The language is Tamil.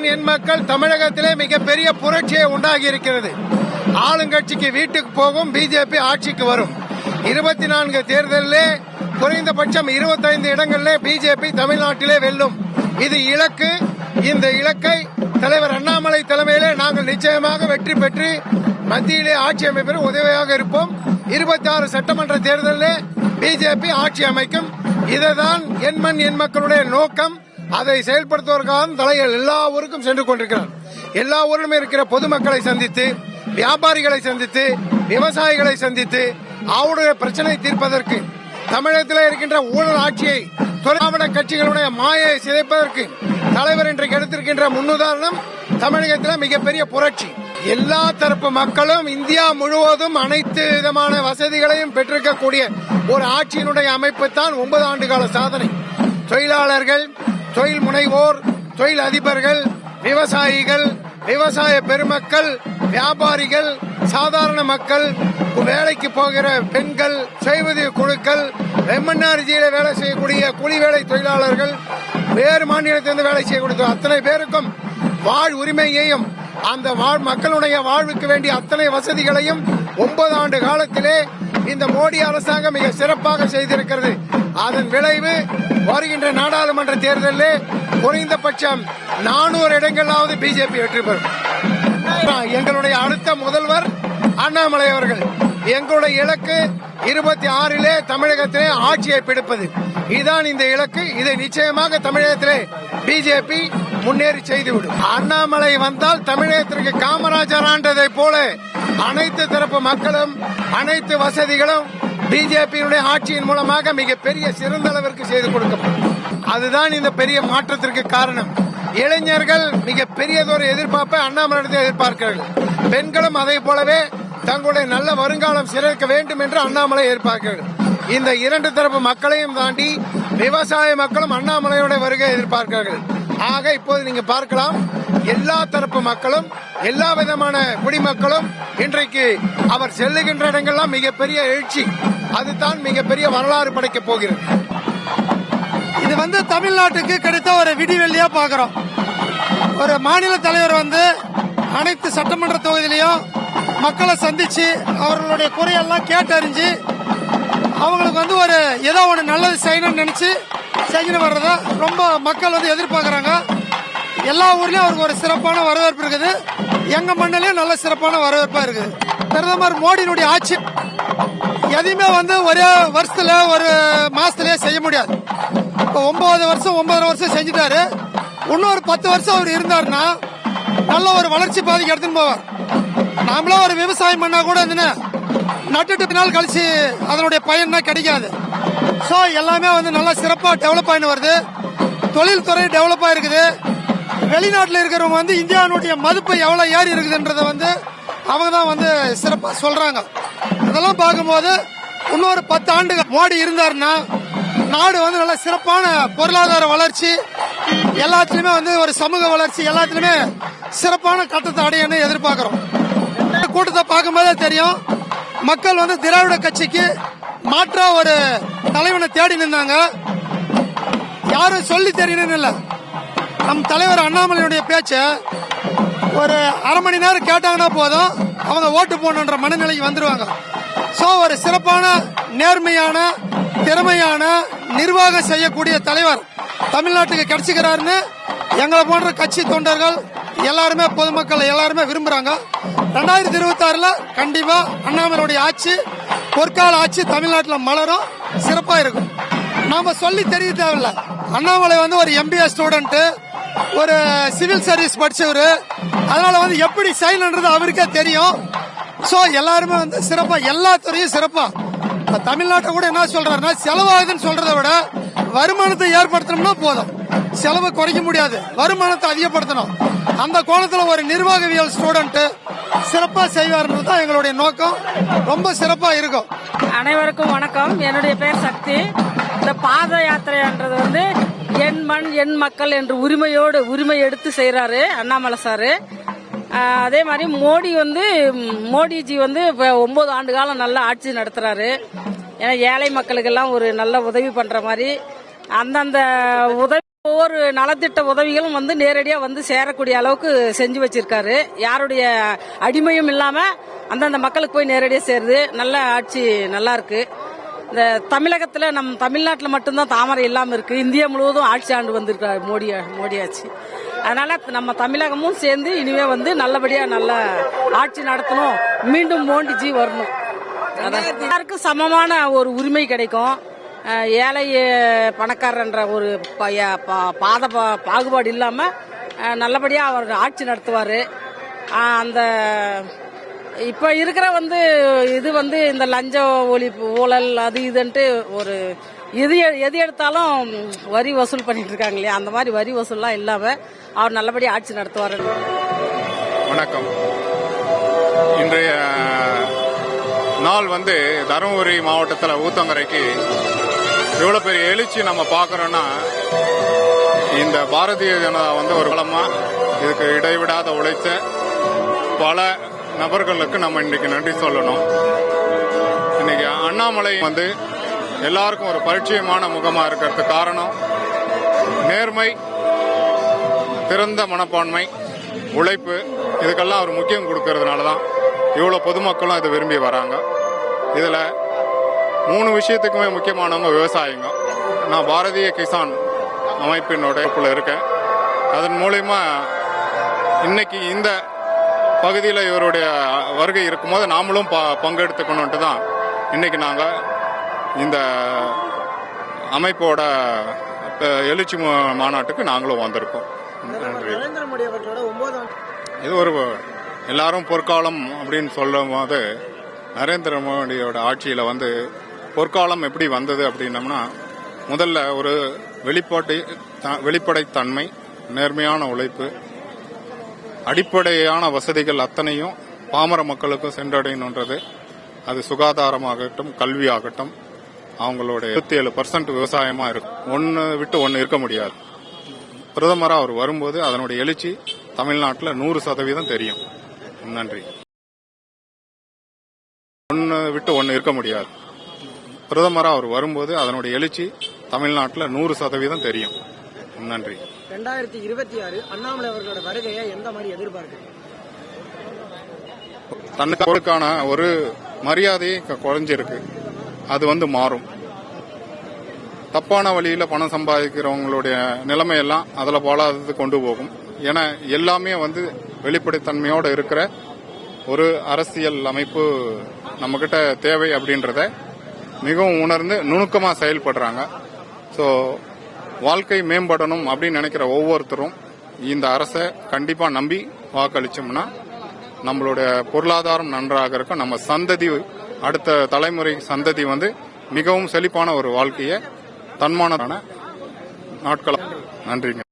மண் எண் மக்கள் தமிழகத்திலே மிகப்பெரிய புரட்சியை உண்டாகி இருக்கிறது ஆளுங்கட்சிக்கு வீட்டுக்கு போகும் பிஜேபி ஆட்சிக்கு வரும். இருபத்தி நான்கு தேர்தலிலே குறைந்தபட்சம் இருபத்தைந்து இடங்களிலே பிஜேபி தமிழ்நாட்டிலே வெல்லும். இது இலக்கு. இந்த இலக்கை தலைவர் அண்ணாமலை தலைமையிலே நாங்கள் நிச்சயமாக வெற்றி பெற்று மத்தியிலே ஆட்சி அமைப்பில் உதவியாக இருப்போம். இருபத்தி ஆறு சட்டமன்ற தேர்தலிலே பிஜேபி ஆட்சி அமைக்கும். இதுதான் எண்மண் எண் மக்களுடைய நோக்கம். அதை செயல்படுத்துவதற்காக தலைகள் எல்லா ஊருக்கும் சென்று கொண்டிருக்கிறார். எல்லா ஊரிலும் இருக்கிற பொதுமக்களை சந்தித்து வியாபாரிகளை சந்தித்து விவசாயிகளை சந்தித்து அவருடைய பிரச்சனை தீர்ப்பதற்கு தமிழகத்தில் இருக்கின்ற ஊழல் ஆட்சியை திராவிட கட்சிகளுடைய மாயை சிதைப்பதற்கு தலைவர் இன்றைக்கு எடுத்திருக்கின்ற முன்னுதாரணம் தமிழகத்தில் மிகப்பெரிய புரட்சி. எல்லா தரப்பு மக்களும் இந்தியா முழுவதும் அனைத்து விதமான வசதிகளையும் பெற்றிருக்கக்கூடிய ஒரு ஆட்சியினுடைய அமைப்பு தான் ஒன்பது ஆண்டு கால சாதனை. தொழிலாளர்கள் தொழில் முனைவோர் தொழில் அதிபர்கள் விவசாயிகள் விவசாய பெருமக்கள் வியாபாரிகள் சாதாரண மக்கள் வேலைக்கு போகிற பெண்கள் செய்வதி குழுக்கள் வெம்மன்னாரிஜியில வேலை செய்யக்கூடிய கூலி வேலை தொழிலாளர்கள் வேறு மாநிலத்திலிருந்து வேலை செய்யக்கூடிய அத்தனை பேருக்கும் வாழ் உரிமையையும் அந்த வாழ் மக்களுடைய வாழ்வுக்கு வேண்டிய அத்தனை வசதிகளையும் ஒன்பது ஆண்டு காலத்திலே இந்த மோடி அரசாங்கம் மிக சிறப்பாக செய்திருக்கிறது. அதன் விளைவு வருகின்ற நாடாளுமன்ற தேர்தலில் குறைந்தபட்சம் நானூறு இடங்களாவது பிஜேபி வெற்றி பெறும். எங்களுடைய அடுத்த முதல்வர் அண்ணாமலை அவர்கள். எங்களுடைய இலக்கு இருபத்தி ஆறிலே தமிழகத்திலே ஆட்சியை பிடிப்பது. இதுதான் இந்த இலக்கு. இதை நிச்சயமாக தமிழகத்திலே பிஜேபி முன்னேறி செய்துவிடும். அண்ணாமலை வந்தால் தமிழகத்திற்கு காமராஜர் ஆண்டதை போல அனைத்து தரப்பு மக்களும் அனைத்து வசதிகளும் பிஜேபியினுடைய ஆட்சியின் மூலமாக மிகப்பெரிய சிறந்த அளவிற்கு செய்து கொடுக்கப்படும் அதுதான் இந்த பெரிய மாற்றத்திற்கு காரணம். இளைஞர்கள் மிக பெரியதொரு எதிர்பார்ப்பை அண்ணாமலையிடத்தில் எதிர்பார்க்கிறார்கள். பெண்களும் அதே போலவே தங்களுடைய நல்ல வருங்காலம் சிறக்க வேண்டும் என்று அண்ணாமலை எதிர்பார்க்கிறார்கள். இந்த இரண்டு தரப்பு மக்களையும் தாண்டி விவசாய மக்களும் அண்ணாமலையோட வருகை எதிர்பார்க்கிறார்கள். ஆக இப்போது நீங்க பார்க்கலாம். எல்லா தரப்பு மக்களும் எல்லா விதமான குடிமக்களும் இன்றைக்கு அவர் செல்லுகின்ற இடங்கள்லாம் மிகப்பெரிய எழுச்சி. அதுதான் மிகப்பெரிய வரலாறு படைக்கப் போகிறது. இது வந்து தமிழ்நாட்டுக்கு கிடைத்த ஒரு விடிவெள்ளியா பாக்குறோம். ஒரு மாநில தலைவர் வந்து அனைத்து சட்டமன்ற தொகுதியிலையும் மக்களை சந்திச்சு அவர்களுடைய குறையெல்லாம் கேட்டறிஞ்சு அவங்களுக்கு வந்து ஒரு ஏதோ ஒன்று நல்லது செய்யணும்னு நினைச்சு செஞ்சுட்டு வர்றத ரொம்ப மக்கள் வந்து எதிர்பார்க்குறாங்க. எல்லா ஊர்லயும் அவருக்கு ஒரு சிறப்பான வரவேற்பு இருக்குது. எங்க மண்ணிலையும் நல்ல சிறப்பான வரவேற்பா இருக்குது. பிரதமர் மோடியினுடைய ஆட்சி எதையுமே வந்து ஒரே வருஷத்துல ஒரு மாசத்திலேயே செய்ய முடியாது. இப்போ ஒன்பது வருஷம் ஒன்பதரை வருஷம் செஞ்சுட்டாரு. இன்னொரு பத்து வருஷம் அவர் இருந்தாருன்னா நல்ல ஒரு வளர்ச்சி பாதைக்கு எடுத்துன்னு போவார். நாமளும் ஒரு விவசாயம் பண்ணா கூட இருந்துன்னு நட்டுட்டு நாள் கழிச்சு அதனுடைய பயன்னா கிடைக்காது. ஸோ எல்லாமே வந்து நல்லா சிறப்பாக டெவலப் ஆகின்னு வருது. தொழில்துறை டெவலப் ஆயிருக்குது. வெளிநாட்டில் இருக்கிறவங்க வந்து இந்தியாவுடைய மதிப்பு எவ்வளோ ஏறி இருக்குதுன்றதை வந்து அவங்க தான் வந்து சிறப்பாக சொல்றாங்க. அதெல்லாம் பார்க்கும்போது இன்னொரு பத்து ஆண்டுகள் மோடி இருந்தாருன்னா நாடு வந்து நல்ல சிறப்பான பொருளாதார வளர்ச்சி எல்லாத்துலேயுமே வந்து ஒரு சமூக வளர்ச்சி எல்லாத்துலேயுமே சிறப்பான கட்டத்தை அடையணும்னு எதிர்பார்க்கிறோம். இந்த கூட்டத்தை பார்க்கும்போதே தெரியும் மக்கள் வந்து திராவிட கட்சிக்கு மாற்றா ஒரு தலைவனை தேடி நின்றாங்க யாரும் சொல்லி தெரியணும்னு இல்லை. நம் தலைவர் அண்ணாமலையுடைய பேச்ச ஒரு அரை மணி நேரம் கேட்டாங்கன்னா போதும். அவங்க ஓட்டு போடணுன்ற மனநிலைக்கு வந்துருவாங்க. சோ ஒரு சிறப்பான நேர்மையான திறமையான நிர்வாகம் செய்யக்கூடிய தலைவர் தமிழ்நாட்டுக்கு கிடைச்சிக்கிறாருன்னு எங்களை போன்ற கட்சி தொண்டர்கள் எல்லாருமே பொதுமக்கள் எல்லாருமே விரும்புறாங்க. ரெண்டாயிரத்தி இருபத்தி ஆறுல கண்டிப்பா அண்ணாமலையுடைய ஆட்சி பொற்கால ஆட்சி தமிழ்நாட்டில் மலரும் சிறப்பா இருக்கும். நாம சொல்லி தெரிய தேவையில்ல. அண்ணாமலை வந்து ஒரு எம்பிஏ ஸ்டூடெண்ட்டு ஒரு சிவில் சர்வீஸ் படிச்சவரு. அதனால வந்து எப்படி செய்யணுன்றது அவருக்கே தெரியும். சோ எல்லாருமே வந்து சிறப்பா எல்லா துறையும் சிறப்பா. தமிழ்நாட்டை கூட என்ன சொல்றாருன்னா செலவாகுதுன்னு சொல்றதை விட வருமானத்தை ஏற்படுத்தணும்னா போதும். செலவு குறைக்க முடியாது. வருமானத்தை அதிகப்படுத்தணும். அந்த கோணத்துல ஒரு நிர்வாகவியல் ஸ்டூடெண்ட் சிறப்பா செய்வாருன்றது தான் எங்களுடைய நோக்கம். ரொம்ப சிறப்பா இருக்கும். அனைவருக்கும் வணக்கம். என்னுடைய பேர் சக்தி. இந்த பாத யாத்திரைன்றது வந்து என் மண் என் மக்கள் என்று உரிமையோடு உரிமை எடுத்து செய்யறாரு அண்ணாமலை சாரு. அதே மாதிரி மோடி வந்து மோடிஜி வந்து இப்போ ஒன்பது ஆண்டு காலம் நல்ல ஆட்சி நடத்துறாரு. ஏன்னா ஏழை மக்களுக்கெல்லாம் ஒரு நல்ல உதவி பண்ற மாதிரி அந்தந்த உதவி ஒவ்வொரு நலத்திட்ட உதவிகளும் வந்து நேரடியாக வந்து சேரக்கூடிய அளவுக்கு செஞ்சு வச்சிருக்காரு. யாருடைய அடிமையும் இல்லாம அந்தந்த மக்களுக்கு போய் நேரடியாக சேருது. நல்ல ஆட்சி நல்லா இருக்கு. இந்த தமிழகத்துல நம் தமிழ்நாட்டில் மட்டும்தான் தாமரை இல்லாம இருக்கு. இந்தியா முழுவதும் ஆட்சி ஆண்டு வந்திருக்காரு மோடி மோடி ஆட்சி அதனால நம்ம தமிழகமும் சேர்ந்து இனிமே வந்து நல்லபடியா நல்ல ஆட்சி நடத்தணும். மீண்டும் மோடிஜி வரணும். அதான். எல்லாருக்கும் சமமான ஒரு உரிமை கிடைக்கும். ஏழை பணக்காரன்ற ஒரு பாத பாகுபாடு இல்லாம அஹ், நல்லபடியா அவர் ஆட்சி நடத்துவாரு. அந்த இப்ப இருக்கிற வந்து இது வந்து இந்த லஞ்ச ஒழிப்பு ஊழல் அது இதுன்ட்டு ஒரு எது எது எடுத்தாலும் வரி வசூல் பண்ணிட்டு இருக்காங்க இல்லையா? அந்த மாதிரி வரி வசூல்லாம் இல்லாம அவர் நல்லபடி ஆட்சி நடத்துவார். வணக்கம். இன்றைய நாள் வந்து தருமபுரி மாவட்டத்தில் ஊத்தங்கரைக்கு இவ்வளோ பெரிய எழுச்சி நம்ம பார்க்குறோன்னா இந்த பாரதிய ஜனதா வந்து ஒரு வளமாக இதுக்கு இடைவிடாத உழைச்ச பல நபர்களுக்கு நம்ம இன்னைக்கு நன்றி சொல்லணும். இன்னைக்கு அண்ணாமலை வந்து எல்லாருக்கும் ஒரு பரிச்சயமான முகமா இருக்கிறது காரணம் நேர்மை திறந்த மனப்பான்மை உழைப்பு இதுக்கெல்லாம் அவர் முக்கியம் கொடுக்கறதுனால தான் இவ்வளோ பொதுமக்களும் இதை விரும்பி வராங்க. இதில் மூணு விஷயத்துக்குமே முக்கியமானவங்க விவசாயிங்க. நான் பாரதிய கிசான் அமைப்பினோட இருக்கேன். அதன் மூலயமா இன்னைக்கு இந்த பகுதியில் இவருடைய வருகை இருக்கும்போது நாமளும் பங்கெடுத்துக்கணுன்ட்டு தான் இன்னைக்கு நாங்கள் இந்த அமைப்போட எழுச்சி மாநாட்டுக்கு நாங்களும் வந்திருக்கோம். நன்றி. இது ஒரு எல்லாரும் பொற்காலம் அப்படின்னு சொல்லும் போது நரேந்திர மோடியோட ஆட்சியில் வந்து பொற்காலம் எப்படி வந்தது அப்படின்னம்னா முதல்ல ஒரு வெளிப்பாட்டை வெளிப்படைத்தன்மை நேர்மையான உழைப்பு அடிப்படையான வசதிகள் அத்தனையும் பாமர மக்களுக்கும் சென்றடையணுன்றது. அது சுகாதாரமாகட்டும் கல்வியாகட்டும் அவங்களோட இருபத்தி ஏழு பர்சன்ட் விவசாயமா இருக்கும் ஒன்று விட்டு ஒன்று இருக்க முடியாது. பிரதமராக அவர் வரும்போது அதனுடைய எழுச்சி தமிழ்நாட்டில் நூறு சதவீதம் தெரியும். நன்றி. ஒன்று விட்டு ஒன்று இருக்க முடியாது. பிரதமராக அவர் வரும்போது அதனுடைய எழுச்சி தமிழ்நாட்டில் நூறு சதவீதம் தெரியும். நன்றி. ரெண்டாயிரத்தி இருபத்தி ஆறு அண்ணாமலை அவர்களோட வருகையை எந்த மாதிரி எதிர்பார்க்குறீங்க? தன்னுக்கான ஒரு மரியாதையை குறைஞ்சிருக்கு. அது வந்து மாறும். தப்பான வழியில பணம் சம்பாதிக்கிறவங்களுடைய நிலைமையெல்லாம் அதில் போலாதது கொண்டு போகும். ஏன்னா எல்லாமே வந்து வெளிப்படைத்தன்மையோடு இருக்கிற ஒரு அரசியல் அமைப்பு நம்மக்கிட்ட தேவை அப்படின்றத மிகவும் உணர்ந்து நுணுக்கமாக செயல்படுறாங்க. ஸோ வாழ்க்கை மேம்படணும் அப்படின்னு நினைக்கிற ஒவ்வொருத்தரும் இந்த அரசை கண்டிப்பாக நம்பி வாக்களிச்சோம்னா நம்மளுடைய பொருளாதாரம் நன்றாக இருக்கும் நம்ம சந்ததி அடுத்த தலைமுறை சந்ததி வந்து மிகவும் செழிப்பான ஒரு வாழ்க்கையை தன்மானதான நாட்கள் நன்றிங்க.